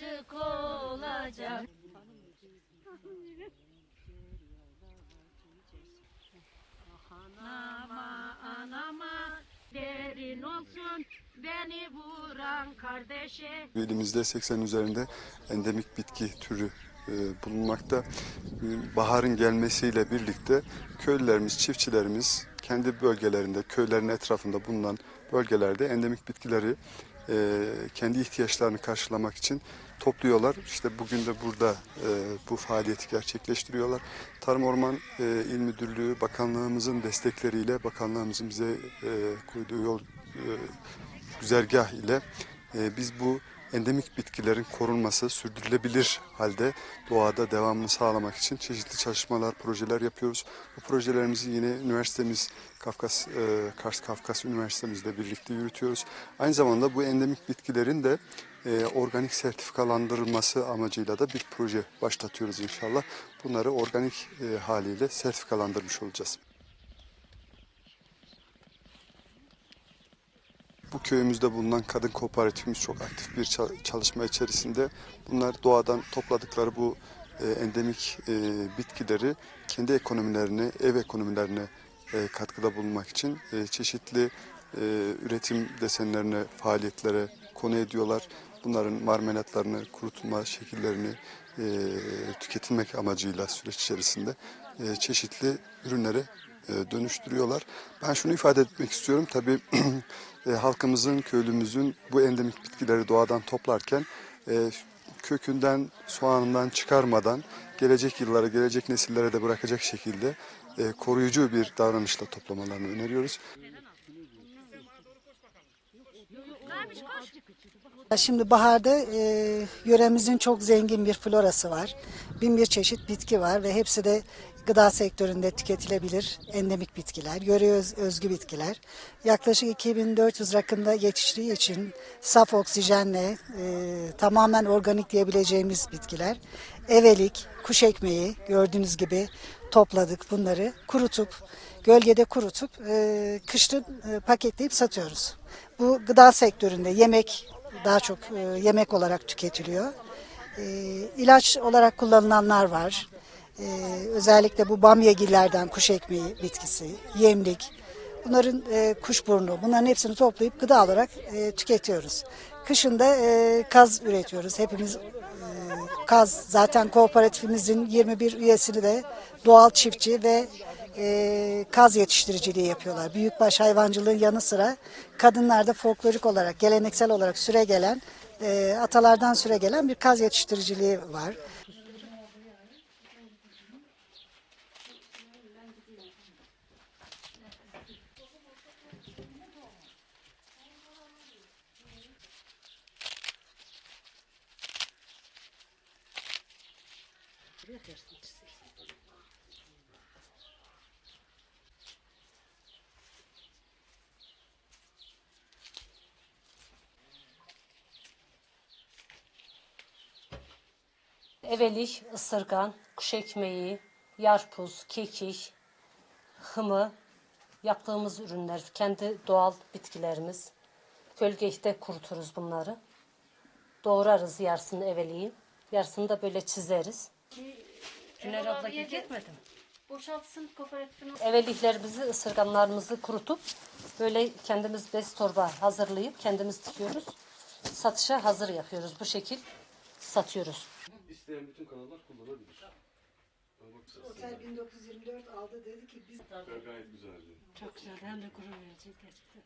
açık olacak. Anama anama derin olsun beni vuran kardeşe. Elimizde 80 üzerinde endemik bitki türü e, bulunmakta. E, Baharın gelmesiyle birlikte köylülerimiz, çiftçilerimiz kendi bölgelerinde, köylerin etrafında bulunan bölgelerde endemik bitkileri e, kendi ihtiyaçlarını karşılamak için topluyorlar. İşte bugün de burada e, bu faaliyeti gerçekleştiriyorlar. Tarım Orman e, İl Müdürlüğü Bakanlığımızın destekleriyle, bakanlığımızın bize e, koyduğu yol e, güzergah ile e, biz bu endemik bitkilerin korunması, sürdürülebilir halde doğada devamını sağlamak için çeşitli çalışmalar, projeler yapıyoruz. Bu projelerimizi yine üniversitemiz Kafkas e, Kars Kafkas Üniversitemizle birlikte yürütüyoruz. Aynı zamanda bu endemik bitkilerin de e, organik sertifikalandırılması amacıyla da bir proje başlatıyoruz inşallah. Bunları organik e, haliyle sertifikalandırmış olacağız. Bu köyümüzde bulunan kadın kooperatifimiz çok aktif bir ça- çalışma içerisinde. Bunlar doğadan topladıkları bu e, endemik e, bitkileri kendi ekonomilerine, ev ekonomilerine e, katkıda bulunmak için çeşitli üretim desenlerine, faaliyetlere konu ediyorlar. Bunların marmelatlarını, kurutma şekillerini e, tüketilmek amacıyla süreç içerisinde e, çeşitli ürünlere e, dönüştürüyorlar. Ben şunu ifade etmek istiyorum. Tabii e, halkımızın, köylümüzün bu endemik bitkileri doğadan toplarken e, kökünden, soğanından çıkarmadan gelecek yıllara, gelecek nesillere de bırakacak şekilde e, koruyucu bir davranışla toplamalarını öneriyoruz. Şimdi baharda e, yöremizin çok zengin bir florası var. Bin bir çeşit bitki var ve hepsi de gıda sektöründe tüketilebilir endemik bitkiler, yöre öz- özgü bitkiler. Yaklaşık 2400 rakımda yetiştiği için saf oksijenle e, tamamen organik diyebileceğimiz bitkiler. Evelik, kuş ekmeği gördüğünüz gibi topladık bunları kurutup gölgede kurutup e, kışın e, paketleyip satıyoruz. Bu gıda sektöründe yemek daha çok e, yemek olarak tüketiliyor. E, ilaç olarak kullanılanlar var. E, özellikle bu bamyagillerden kuş ekmeği bitkisi, yemlik, bunların e, kuşburnu, bunların hepsini toplayıp gıda olarak e, tüketiyoruz. Kışında e, kaz üretiyoruz. Hepimiz e, kaz zaten kooperatifimizin 21 üyesini de doğal çiftçi ve e, kaz yetiştiriciliği yapıyorlar. Büyükbaş hayvancılığın yanı sıra kadınlar da folklorik olarak, geleneksel olarak süre gelen, e, atalardan süre gelen bir kaz yetiştiriciliği var. Evelik, ısırgan, kuş ekmeği, yarpuz, kekik, hımı yaptığımız ürünler, kendi doğal bitkilerimiz. Gölgede kuruturuz bunları. Doğrarız yarısını eveliği. Yarısını da böyle çizeriz. Güner abla gitmedim. Boşaltsın kooperatifin Eveliklerimizi, ısırganlarımızı kurutup böyle kendimiz bez torba hazırlayıp kendimiz dikiyoruz. Satışa hazır yapıyoruz. Bu şekil satıyoruz. İsteyen bütün kanallar kullanabilir. Otel 1924 aldı dedi ki biz Gayet güzeldi. Çok güzel hem de gurur verecek gerçekten.